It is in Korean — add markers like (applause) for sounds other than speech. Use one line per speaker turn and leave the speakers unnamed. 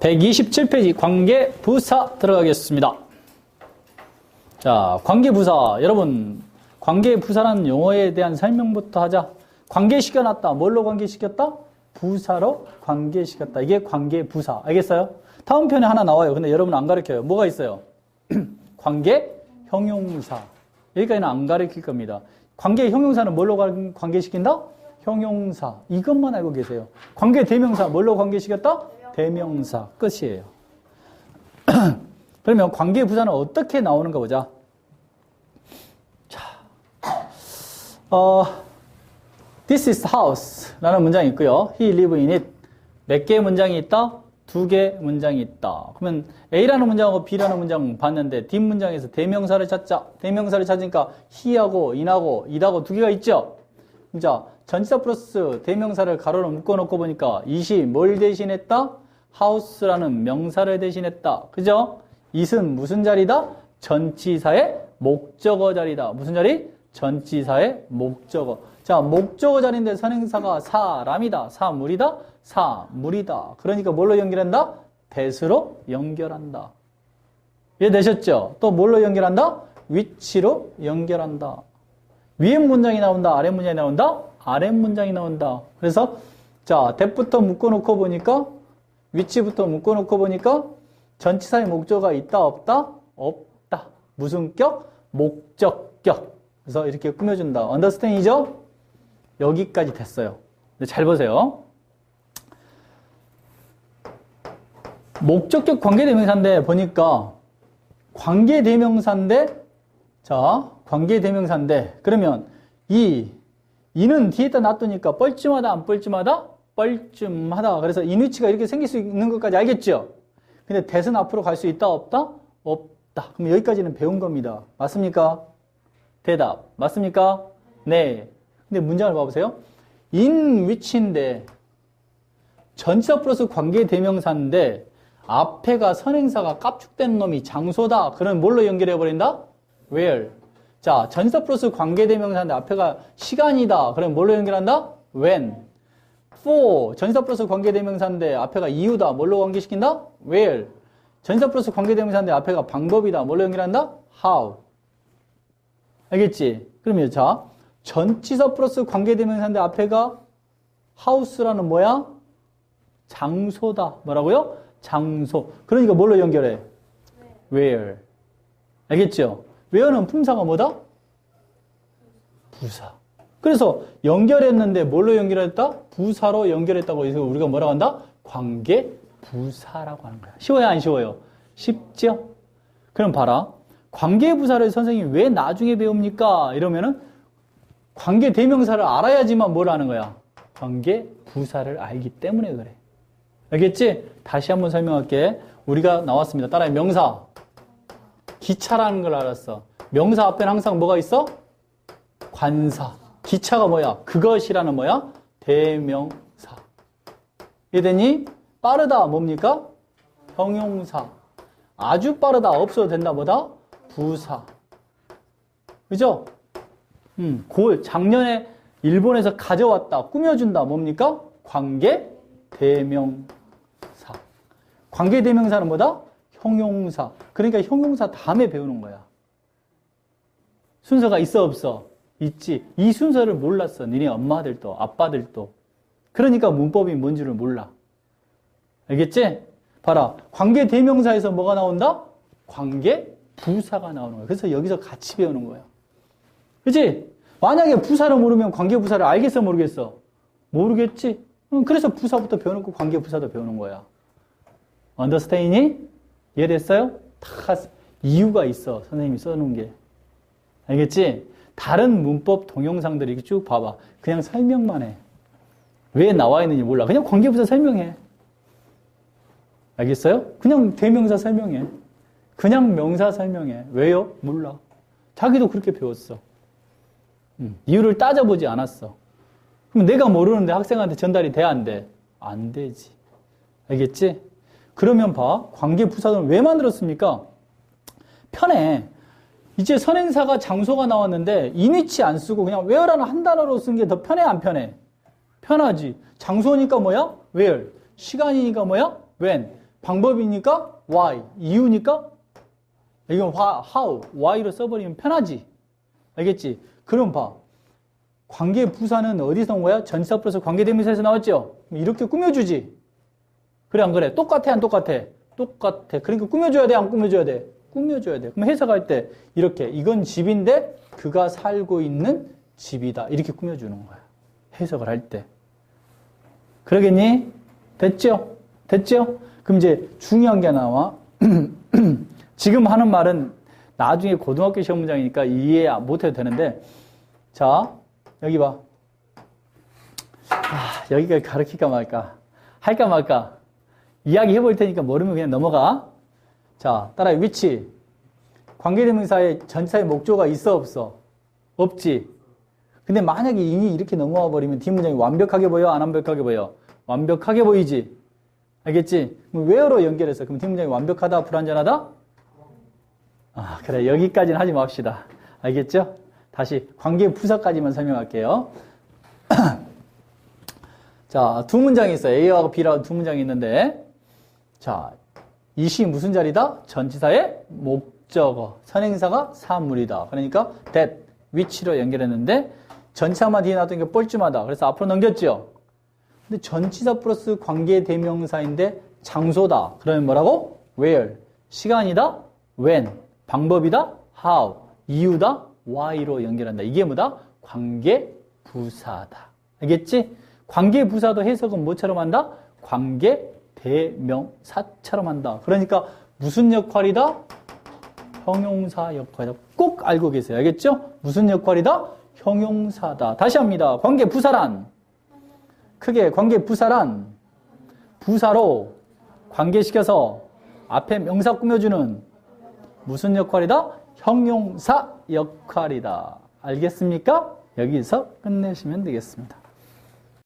127페이지 관계 부사 들어가겠습니다. 자, 관계 부사. 여러분, 관계 부사라는 용어에 대한 설명부터 하자. 관계시켜놨다. 뭘로 관계시켰다? 부사로 관계시켰다. 이게 관계 부사. 알겠어요? 다음 편에 하나 나와요. 근데 여러분 안 가르쳐요. 뭐가 있어요? (clears throat) 관계 형용사. 여기까지는 안 가르칠 겁니다. 관계 형용사는 뭘로 관- 관계시킨다? 형용사. 이것만 알고 계세요. 관계 대명사 뭘로 관계시켰다? 대명사. 끝이에요. (clears throat) 그러면 관계 부사는 어떻게 나오는가 보자. 자, 어, This is house 라는 문장이 있고요. He live in it. 몇 개의 문장이 있다? 두 개 문장이 있다. 그러면 A라는 문장하고 B라는 문장 봤는데 뒷문장에서 대명사를 찾자. 대명사를 찾으니까 he하고 in하고 it하고 두 개가 있죠? 자, 전치사 플러스 대명사를 가로로 묶어놓고 보니까 it이 뭘 대신했다? house라는 명사를 대신했다. 그죠? it은 무슨 자리다? 전치사의 목적어 자리다. 무슨 자리? 전치사의 목적어. 자, 목적어 자리인데 선행사가 사람이다. 사물이다. 사물이다. 그러니까 뭘로 연결한다? 대수로 연결한다. 이해되셨죠? 또 뭘로 연결한다? 위치로 연결한다. 위에 문장이 나온다. 아래 문장이 나온다. 아래 문장이 나온다. 그래서 자, 대부터 묶어놓고 보니까 위치부터 묶어놓고 보니까 전치사의 목적어가 있다 없다? 없다. 무슨 격? 목적격. 그래서 이렇게 꾸며준다. 언더스탠이죠? 여기까지 됐어요. 잘 보세요. 목적격 관계대명사인데 보니까 관계대명사인데 자 관계 대명사인데 그러면 이 이는 뒤에다 놔두니까 뻘쭘하다 안 뻘쭘하다? 뻘쭘하다. 그래서 인위치가 이렇게 생길 수 있는 것까지 알겠죠? 근데 대선 앞으로 갈 수 있다 없다? 없다. 그럼 여기까지는 배운 겁니다. 맞습니까? 대답. 맞습니까? 네. 근데 문장을 봐보세요. in which인데 전치사 플러스 관계 대명사인데 앞에가 선행사가 깝죽된 놈이 장소다. 그럼 뭘로 연결해 버린다? Where. 자, 전치사 플러스 관계 대명사인데 앞에가 시간이다. 그럼 뭘로 연결한다? when. for. 전치사 플러스 관계 대명사인데 앞에가 이유다. 뭘로 관계시킨다? where. 전치사 플러스 관계 대명사인데 앞에가 방법이다. 뭘로 연결한다? how. 알겠지? 그러면 자, 전치사 플러스 관계대명사인데 앞에가 house라는 뭐야? 장소다. 뭐라고요? 장소. 그러니까 뭘로 연결해? where. 알겠죠? Where는 품사가 뭐다? 부사. 그래서 연결했는데 뭘로 연결했다? 부사로 연결했다고 해서 우리가 뭐라고 한다? 관계 부사라고 하는 거야. 쉬워요, 안 쉬워요? 쉽죠? 그럼 봐라. 관계 부사를 선생님이 왜 나중에 배웁니까? 이러면은 관계 대명사를 알아야지만 뭘 하는 거야? 관계 부사를 알기 때문에 그래. 알겠지? 다시 한번 설명할게. 우리가 나왔습니다. 따라해. 명사. 기차라는 걸 알았어. 명사 앞에는 항상 뭐가 있어? 관사. 기차가 뭐야? 그것이라는 뭐야? 대명사. 이해되니? 빠르다 뭡니까? 형용사. 아주 빠르다 없어도 된다 뭐다? 부사. 그죠? 음, 골 작년에 일본에서 가져왔다 꾸며준다 뭡니까? 관계 대명사. 관계 대명사는 뭐다? 형용사. 그러니까 형용사 다음에 배우는 거야. 순서가 있어 없어? 있지. 이 순서를 몰랐어. 니네 엄마들도 아빠들도. 그러니까 문법이 뭔지를 몰라. 알겠지? 봐라. 관계 대명사에서 뭐가 나온다? 관계 부사가 나오는 거야. 그래서 여기서 같이 배우는 거야. 그치? 만약에 부사를 모르면 관계 부사를 알겠어, 모르겠어? 모르겠지? 응, 그래서 부사부터 배워놓고 관계 부사도 배우는 거야. 언더스테이니? 이해됐어요? 다 이유가 있어. 선생님이 써놓은 게. 알겠지? 다른 문법 동영상들 이렇게 쭉 봐봐. 그냥 설명만 해. 왜 나와 있는지 몰라. 그냥 관계부사 설명해. 알겠어요? 그냥 대명사 설명해. 그냥 명사 설명해. 왜요? 몰라. 자기도 그렇게 배웠어. 음, 이유를 따져보지 않았어. 그럼 내가 모르는데 학생한테 전달이 돼, 안 돼? 안 되지. 알겠지? 그러면 봐. 관계부사는 왜 만들었습니까? 편해. 이제 선행사가 장소가 나왔는데 인위치 안 쓰고 그냥 where라는 한 단어로 쓴 게 더 편해 안 편해? 편하지. 장소니까 뭐야? where. 시간이니까 뭐야? when. 방법이니까 why, 이유니까 이건 화, how, why로 써버리면 편하지. 알겠지? 그럼 봐. 관계 부사는 어디서 온 거야? 전치사 플러스 관계 대명사에서 나왔죠? 그럼 이렇게 꾸며주지. 그래, 안 그래? 똑같아, 안 똑같아? 똑같아. 그러니까 꾸며줘야 돼, 안 꾸며줘야 돼? 꾸며줘야 돼. 그럼 해석할 때 이렇게 이건 집인데 그가 살고 있는 집이다. 이렇게 꾸며주는 거야. 해석을 할 때. 그러겠니? 됐죠? 됐죠? 그럼 이제 중요한 게 나와. (clears throat) 지금 하는 말은 나중에 고등학교 시험 문장이니까 이해 못해도 되는데, 자, 여기 봐. 아, 여기가 가르칠까 말까. 할까 말까. 이야기 해 볼 테니까 모르면 그냥 넘어가. 자, 따라해. 위치. 관계대명사의 전치사의 목조가 있어, 없어? 없지. 근데 만약에 이미 이렇게 넘어와 버리면 뒷문장이 완벽하게 보여? 안 완벽하게 보여? 완벽하게 보이지? 알겠지? where로 연결해서 그럼 뒷문장이 완벽하다, 불완전하다? 아, 그래. 여기까지는 하지 맙시다. 알겠죠? 다시 관계 부사까지만 설명할게요. (clears throat) 자, 두 문장이 있어요. A하고 B라고 두 문장이 있는데, 자, 이시 무슨 자리다? 전치사의 목적어. 선행사가 사물이다. 그러니까 that, which로 연결했는데, 전치사만 뒤에 놔둔 게 뻘쭘하다. 그래서 앞으로 넘겼죠? 근데 전치사 플러스 관계 대명사인데 장소다. 그러면 뭐라고? where. 시간이다. when. 방법이다. how. 이유다. why로 연결한다. 이게 뭐다? 관계 부사다. 알겠지? 관계 부사도 해석은 뭐처럼 한다? 관계 대명사처럼 한다. 그러니까 무슨 역할이다? 형용사 역할이다. 꼭 알고 계세요. 알겠죠? 무슨 역할이다? 형용사다. 다시 합니다. 관계 부사란 크게 관계 부사란 부사로 관계시켜서 앞에 명사 꾸며주는 무슨 역할이다? 형용사 역할이다. 알겠습니까? 여기서 끝내시면 되겠습니다.